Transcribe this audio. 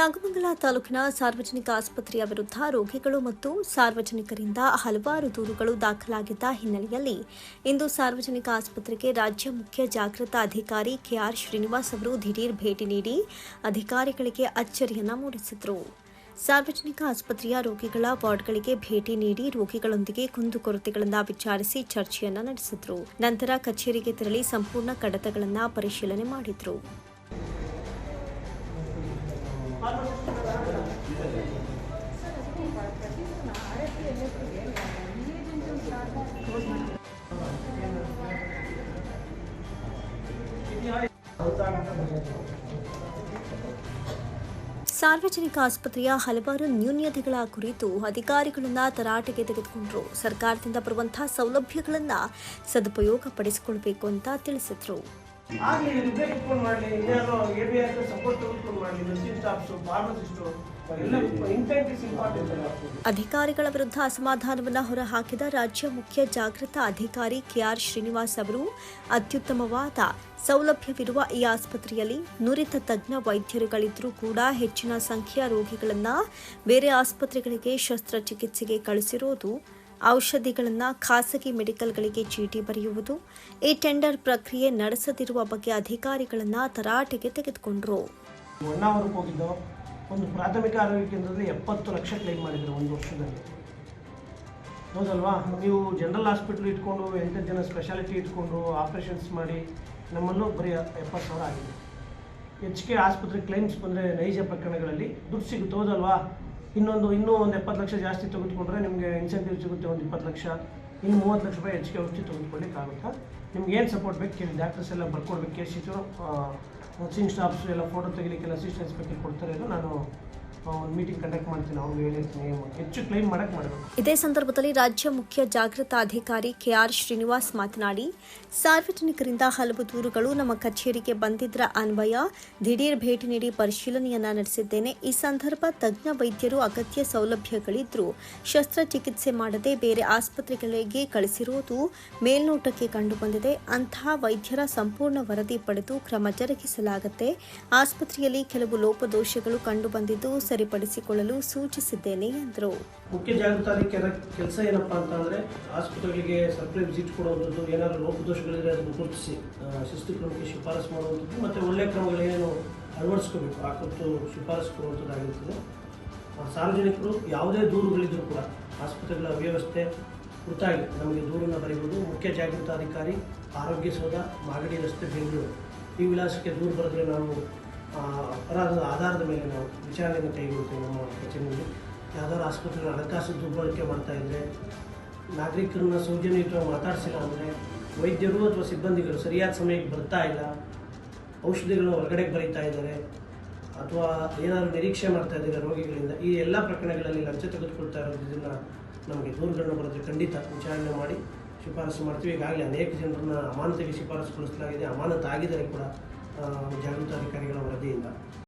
ನಾಗಮಂಗಲ ತಾಲೂಕಿನ ಸಾರ್ವಜನಿಕ ಆಸ್ಪತ್ರೆಯ ವಿರುದ್ಧ ರೋಗಿಗಳು ಮತ್ತು ಸಾರ್ವಜನಿಕರಿಂದ ಹಲವಾರು ದೂರುಗಳು ದಾಖಲಾಗಿದ್ದ ಹಿನ್ನೆಲೆಯಲ್ಲಿ ಇಂದು ಸಾರ್ವಜನಿಕ ಆಸ್ಪತ್ರೆಗೆ ರಾಜ್ಯ ಮುಖ್ಯ ಜಾಗೃತಾ ಅಧಿಕಾರಿ ಕೆಆರ್ ಶ್ರೀನಿವಾಸ್ ಅವರು ದಿಢೀರ್ ಭೇಟಿ ನೀಡಿ ಅಧಿಕಾರಿಗಳಿಗೆ ಅಚ್ಚರಿಯನ್ನ ಮೂಡಿಸಿದರು. ಸಾರ್ವಜನಿಕ ಆಸ್ಪತ್ರೆಯ ರೋಗಿಗಳ ವಾರ್ಡ್ಗಳಿಗೆ ಭೇಟಿ ನೀಡಿ ರೋಗಿಗಳೊಂದಿಗೆ ಕುಂದುಕೊರತೆಗಳನ್ನು ವಿಚಾರಿಸಿ ಚರ್ಚೆಯನ್ನು ನಡೆಸಿದರು. ನಂತರ ಕಚೇರಿಗೆ ತೆರಳಿ ಸಂಪೂರ್ಣ ಕಡತಗಳನ್ನು ಪರಿಶೀಲನೆ ಮಾಡಿದ್ರು. ಸಾರ್ವಜನಿಕ ಆಸ್ಪತ್ರೆಯ ಹಲವಾರು ನ್ಯೂನ್ಯತೆಗಳ ಕುರಿತು ಅಧಿಕಾರಿಗಳನ್ನ ತರಾಟೆಗೆ ತೆಗೆದುಕೊಂಡರು. ಸರ್ಕಾರದಿಂದ ಬರುವಂತಹ ಸೌಲಭ್ಯಗಳನ್ನ ಸದುಪಯೋಗ ಪಡಿಸಿಕೊಳ್ಬೇಕು ಅಂತ ತಿಳಿಸಿದ್ರು. ಆಗ್ಲಿ ಇದಕ್ಕೆ ಇಟ್ಕೊಂಡು ಮಾಡಲಿ ಇನ್ಯಾರೋ ಎ ಬಿ ಆರ್ ಸಪೋರ್ಟ್ ಮಾಡಲಿ ನರ್ಸಿಂಗ್ ಸ್ಟಾಫ್ಸು ಫಾರ್ಮಸಿಸ್ಟು ಅಧಿಕಾರಿಗಳ ವಿರುದ್ಧ ಅಸಮಾಧಾನವನ್ನು ಹೊರಹಾಕಿದ ರಾಜ್ಯ ಮುಖ್ಯ ಜಾಗೃತ ಅಧಿಕಾರಿ ಕೆಆರ್ ಶ್ರೀನಿವಾಸ್ ಅವರು ಅತ್ಯುತ್ತಮವಾದ ಸೌಲಭ್ಯವಿರುವ ಈ ಆಸ್ಪತ್ರೆಯಲ್ಲಿ ನುರಿತ ತಜ್ಞ ವೈದ್ಯರುಗಳಿದ್ರೂ ಕೂಡ ಹೆಚ್ಚಿನ ಸಂಖ್ಯೆಯ ರೋಗಿಗಳನ್ನು ಬೇರೆ ಆಸ್ಪತ್ರೆಗಳಿಗೆ ಶಸ್ತ್ರಚಿಕಿತ್ಸೆಗೆ ಕಳಿಸಿರೋದು ಔಷಧಿಗಳನ್ನು ಖಾಸಗಿ ಮೆಡಿಕಲ್ಗಳಿಗೆ ಚೀಟಿ ಬರೆಯುವುದು, ಈ ಟೆಂಡರ್ ಪ್ರಕ್ರಿಯೆ ನಡೆಸದಿರುವ ಬಗ್ಗೆ ಅಧಿಕಾರಿಗಳನ್ನು ತರಾಟೆಗೆ ತೆಗೆದುಕೊಂಡರು. ಒಂದು ಪ್ರಾಥಮಿಕ ಆರೋಗ್ಯ ಕೇಂದ್ರದಲ್ಲಿ ಎಪ್ಪತ್ತು ಲಕ್ಷ ಕ್ಲೈಮ್ ಮಾಡಿದ್ರು ಒಂದು ವರ್ಷದಲ್ಲಿ. ಹೌದಲ್ವಾ? ನೀವು ಜನರಲ್ ಹಾಸ್ಪಿಟ್ಲ್ ಇಟ್ಕೊಂಡು, ಎಂಟು ಜನ ಸ್ಪೆಷಾಲಿಟಿ ಇಟ್ಕೊಂಡು ಆಪ್ರೇಷನ್ಸ್ ಮಾಡಿ, ನಮ್ಮನ್ನು ಬರೀ ಎಪ್ಪತ್ತು ಸಾವಿರ ಆಗಿದೆ. ಎಚ್ ಕೆ ಆಸ್ಪತ್ರೆ ಕ್ಲೈಮ್ಸ್ ಬಂದರೆ ನೈಜ ಪ್ರಕರಣಗಳಲ್ಲಿ ದುಡ್ಡು ಸಿಗುತ್ತೆ, ಹೌದಲ್ವಾ? ಇನ್ನೊಂದು, ಇನ್ನೂ ಒಂದು ಎಪ್ಪತ್ತು ಲಕ್ಷ ಜಾಸ್ತಿ ತೆಗೆದುಕೊಂಡ್ರೆ ನಿಮಗೆ ಇನ್ಸೆಂಟಿವ್ ಸಿಗುತ್ತೆ ಒಂದು ಇಪ್ಪತ್ತು ಲಕ್ಷ. ಇನ್ನು ಮೂವತ್ತು ಲಕ್ಷ ರೂಪಾಯಿ ಹೆಚ್ಚಿಗೆ ಔಷಧಿ ತೆಗೆದುಕೊಳ್ಳಿಕ್ಕಾಗುತ್ತಾ ನಿಮ್ಗೆ ಏನು ಸಪೋರ್ಟ್ ಬೇಕು ಕೇಳಿ ಡಾಕ್ಟರ್ಸ್ ಎಲ್ಲ ಬರ್ಕೊಡ್ಬೇಕು ಕೇಸ್ ನರ್ಸಿಂಗ್ ಸ್ಟಾಫ್ಸ್ ಎಲ್ಲ ಫೋಟೋ ತೆಗಿಲಿಕ್ಕೆಲ್ಲ ಅಸಿಸ್ಟೆನ್ಸ್ ಬೇಕು ಕೊಡ್ತಾರೆ, ಅದು ನಾನು ಇದೇ ಸಂದರ್ಭದಲ್ಲಿ ರಾಜ್ಯ ಮುಖ್ಯ ಜಾಗೃತ ಅಧಿಕಾರಿ ಕೆಆರ್ ಶ್ರೀನಿವಾಸ್ ಮಾತನಾಡಿ, ಸಾರ್ವಜನಿಕರಿಂದ ಹಲವು ದೂರುಗಳು ನಮ್ಮ ಕಚೇರಿಗೆ ಬಂದಿದ್ದರ ಅನ್ವಯ, ದಿಢೀರ್ ಭೇಟಿ ನೀಡಿ ಪರಿಶೀಲನೆಯನ್ನ ನಡೆಸಿದ್ದೇನೆ. ಈ ಸಂದರ್ಭ ತಜ್ಞ ವೈದ್ಯರು ಅಗತ್ಯ ಸೌಲಭ್ಯಗಳಿದ್ರೂ ಶಸ್ತ್ರಚಿಕಿತ್ಸೆ ಮಾಡದೆ ಬೇರೆ ಆಸ್ಪತ್ರೆಗಳಿಗೆ ಕಳಿಸಿರುವುದು ಮೇಲ್ನೋಟಕ್ಕೆ ಕಂಡುಬಂದಿದೆ. ಅಂತಹ ವೈದ್ಯರ ಸಂಪೂರ್ಣ ವರದಿ ಪಡೆದು ಕ್ರಮ ಜರುಗಿಸಲಾಗುತ್ತೆ. ಆಸ್ಪತ್ರೆಯಲ್ಲಿ ಕೆಲವು ಲೋಪದೋಷಗಳು ಕಂಡುಬಂದಿದ್ದು ಸರಿಪಡಿಸಿಕೊಳ್ಳಲು ಸೂಚಿಸಿದ್ದೇನೆ, ಎಂದರು. ಮುಖ್ಯ ಜಾಗೃತಾಧಿಕಾರ ಕೆಲಸ ಏನಪ್ಪ ಅಂತ ಅಂದರೆ ಆಸ್ಪತ್ರೆಗಳಿಗೆ ಸರ್ಕಾರಿ ವಿಸಿಟ್ ಕೊಡುವಂಥದ್ದು, ಏನಾದರೂ ಲೋಪದೋಷಗಳಿದ್ರೆ ಅದನ್ನು ಗುರುತಿಸಿ ಶಿಸ್ತು ಕ್ರಮಕ್ಕೆ ಶಿಫಾರಸು ಮಾಡುವಂಥದ್ದು, ಮತ್ತು ಒಳ್ಳೆಯ ಕ್ರಮಗಳೇನು ಅಳವಡಿಸ್ಕೋಬೇಕು, ಆ ಕುರಿತು ಶಿಫಾರಸು ಕೊಡುವಂಥದ್ದಾಗಿರ್ತದೆ. ಸಾರ್ವಜನಿಕರು ಯಾವುದೇ ದೂರುಗಳಿದ್ದರೂ ಕೂಡ ಆಸ್ಪತ್ರೆಗಳ ವ್ಯವಸ್ಥೆ ಕುರಿತಾಗಿ ನಮಗೆ ದೂರನ್ನು ಬರೆಯಬಹುದು ಮುಖ್ಯ ಜಾಗೃತಾಧಿಕಾರಿ, ಆರೋಗ್ಯ ಸೌಧ, ಮಾಗಡಿ ರಸ್ತೆ, ಬೆಂಗಳೂರು. ಈ ವಿಳಾಸಕ್ಕೆ ದೂರು ಬರೆದ್ರೆ ನಾವು ಅಪರಾಧದ ಆಧಾರದ ಮೇಲೆ ನಾವು ವಿಚಾರಣೆಯನ್ನು ಕೈಗೊಳ್ತೇವೆ ನಮ್ಮ ಕಚೇರಿಯಲ್ಲಿ ಯಾವ್ದಾದ್ರು ಆಸ್ಪತ್ರೆಗಳ ಹಣಕಾಸು ದುರ್ಬಳಕೆ ಮಾಡ್ತಾ ಇದ್ದರೆ ನಾಗರಿಕರನ್ನ ಸೌಜನ್ಯಯುತವಾಗಿ ಮಾತಾಡಿಸಿಲ್ಲ ಅಂದರೆ, ವೈದ್ಯರು ಅಥವಾ ಸಿಬ್ಬಂದಿಗಳು ಸರಿಯಾದ ಸಮಯಕ್ಕೆ ಬರ್ತಾ ಇಲ್ಲ, ಔಷಧಿಗಳು ಹೊರಗಡೆ ಬರೀತಾ ಇದ್ದಾರೆ, ಅಥವಾ ಏನಾದರೂ ನಿರೀಕ್ಷೆ ಮಾಡ್ತಾ ಇದ್ದಾರೆ ರೋಗಿಗಳಿಂದ, ಈ ಎಲ್ಲ ಪ್ರಕರಣಗಳಲ್ಲಿ ಲಂಚ ತೆಗೆದುಕೊಳ್ತಾ ಇರೋದ್ರಿಂದ ನಮಗೆ ದೂರುಗಳನ್ನ ಬರೋದ್ರೆ ಖಂಡಿತ ವಿಚಾರಣೆ ಮಾಡಿ ಶಿಫಾರಸು ಮಾಡ್ತೀವಿ. ಈಗಾಗಲೇ ಅನೇಕ ಜನರನ್ನ ಅಮಾನತಿಗೆ ಅಮಾನತ ಆಗಿದ್ದಾರೆ ಕೂಡ. ಆ, ಜಾಗೃತಾಧಿಕಾರಿಗಳ ವರದಿಯಿಂದ.